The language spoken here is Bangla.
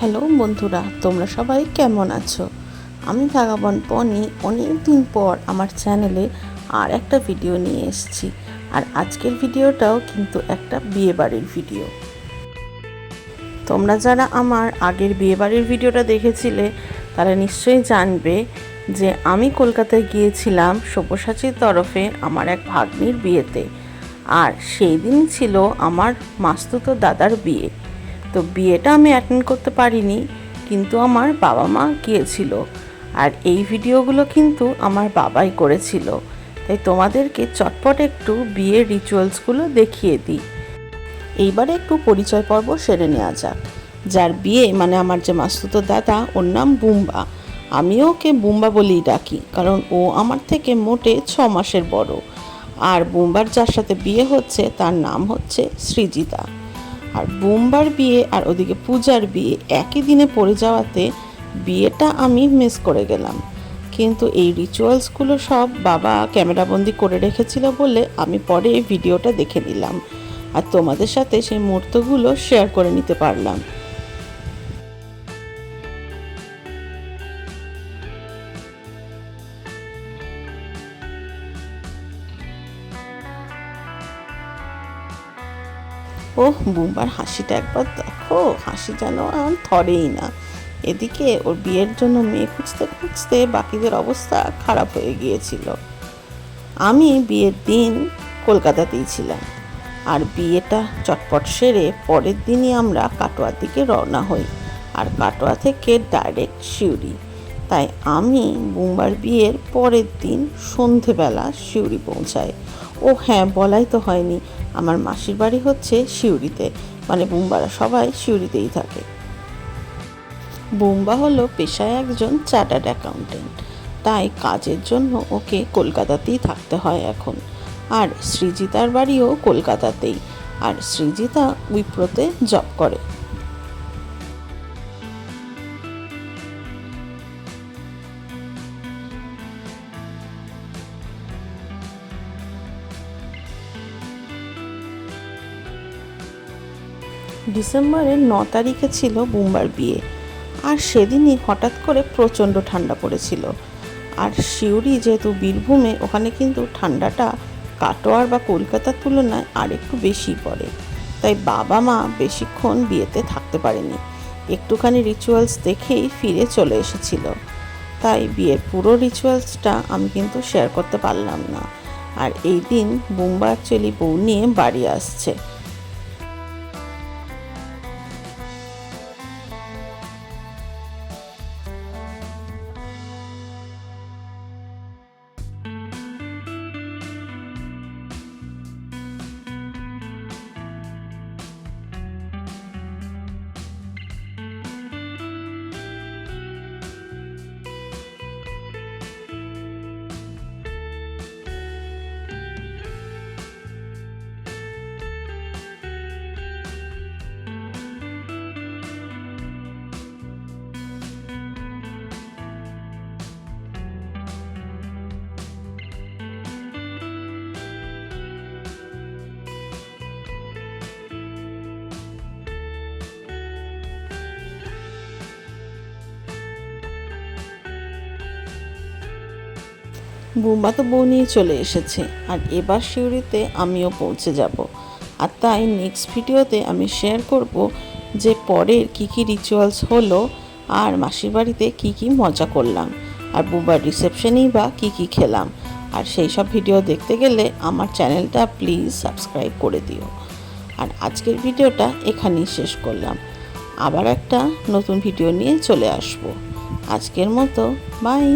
হ্যালো বন্ধুরা, তোমরা সবাই কেমন আছো? আমি ভাগাবন পনি অনেক দিন পর আমার চ্যানেলে আর একটা ভিডিও নিয়ে এসেছি। আর আজকের ভিডিওটাও কিন্তু একটা বিয়েবাড়ির ভিডিও। তোমরা যারা আমার আগের বিয়েবাড়ির ভিডিওটা দেখেছিলে, তারা নিশ্চয়ই জানবে যে আমি কলকাতায় গিয়েছিলাম সব্যসাচীর তরফে আমার এক ভাগ্নির বিয়েতে। আর সেই দিন ছিল আমার মাস্তুতো দাদার বিয়ে। তো বিয়েটা আমি অ্যাটেন্ড করতে পারিনি, কিন্তু আমার বাবা মা গিয়েছিল। আর এই ভিডিওগুলো কিন্তু আমার বাবাই করেছিল। তাই তোমাদেরকে চটপট একটু বিয়ের রিচুয়ালসগুলো দেখিয়ে দিই। এইবারে একটু পরিচয় পর্ব সেরে নেওয়া যাক। যার বিয়ে মানে আমার যে মাস্তুতো দাদা, ওর নাম বুম্বা। আমিও ওকে বুম্বা বলেই ডাকি, কারণ ও আমার থেকে মোটে ছ মাসের বড়। আর বুম্বার যার সাথে বিয়ে হচ্ছে, তার নাম হচ্ছে সৃজিতা। আর বুম্বার বিয়ে আর ওদিকে পূজার বিয়ে একই দিনে পড়ে যাওয়াতে বিয়েটা আমি মিস করে গেলাম। কিন্তু এই রিচুয়ালসগুলো সব বাবা ক্যামেরাবন্দি করে রেখেছিল বলে আমি পরে এই ভিডিওটা দেখে নিলাম। আর তোমাদের সাথে সেই মুহূর্তগুলো শেয়ার করে নিতে পারলাম। ওহ, বুম্বার হাসিটা একবার দেখো। হাসি যেন আর ধরেই না। এদিকে ওর বিয়ের জন্য মেয়ে খুঁজতে খুঁজতে বাকিদের অবস্থা খারাপ হয়ে গিয়েছিল। আমি বিয়ের দিন কলকাতাতেই ছিলাম। আর বিয়েটা চটপট সেরে পরের দিনই আমরা কাটোয়ার দিকে রওনা হই। আর কাটোয়া থেকে ডাইরেক্ট সিউড়ি। তাই আমি বুম্বার বিয়ের পরের দিন সন্ধেবেলা সিউড়ি পৌঁছাই। ও হ্যাঁ বলাই তো হয়নি। আমার মাসির বাড়ি হচ্ছে সিউড়িতে মানে বুম্বারা, সবাই সিউড়িতেই থাকে। বুম্বা হলো পেশায় একজন চার্টার্ড অ্যাকাউন্টেন্ট, তাই কাজের জন্য ওকে কলকাতাতেই থাকতে হয় এখন। আর সৃজিতার বাড়িও কলকাতাতেই, আর সৃজিতা উইপ্রোতে জব করে। ডিসেম্বরের ন তারিখে ছিল বুম্বার বিয়ে। আর সেদিনই হঠাৎ করে প্রচণ্ড ঠান্ডা পড়েছিল। আর সিউড়ি যেহেতু বীরভূমে, ওখানে কিন্তু ঠান্ডাটা কাটোয়ার বা কলকাতার তুলনায় আর একটু বেশি পড়ে। তাই বাবা মা বেশিক্ষণ বিয়েতে থাকতে পারেনি। একটুখানি রিচুয়ালস দেখেই ফিরে চলে এসেছিল। তাই বিয়ের পুরো রিচুয়ালসটা আমি কিন্তু শেয়ার করতে পারলাম না। আর এই দিন বুম্বা অ্যাকচুয়ালি বউ নিয়ে বাড়ি আসছে। বুম্বা তো বউ নিয়ে চলে এসেছে, আর এবার সিউড়িতে আমিও পৌঁছে যাব। আর তাই নেক্সট ভিডিওতে আমি শেয়ার করব যে পরের কী কী রিচুয়ালস হলো, আর মাসির বাড়িতে কী কী মজা করলাম, আর বুম্বার রিসেপশনেই বা কী কী খেলাম। আর সেই সব ভিডিও দেখতে গেলে আমার চ্যানেলটা প্লিজ সাবস্ক্রাইব করে দিও। আর আজকের ভিডিওটা এখানেই শেষ করলাম। আবার একটা নতুন ভিডিও নিয়ে চলে আসব। আজকের মতো বাই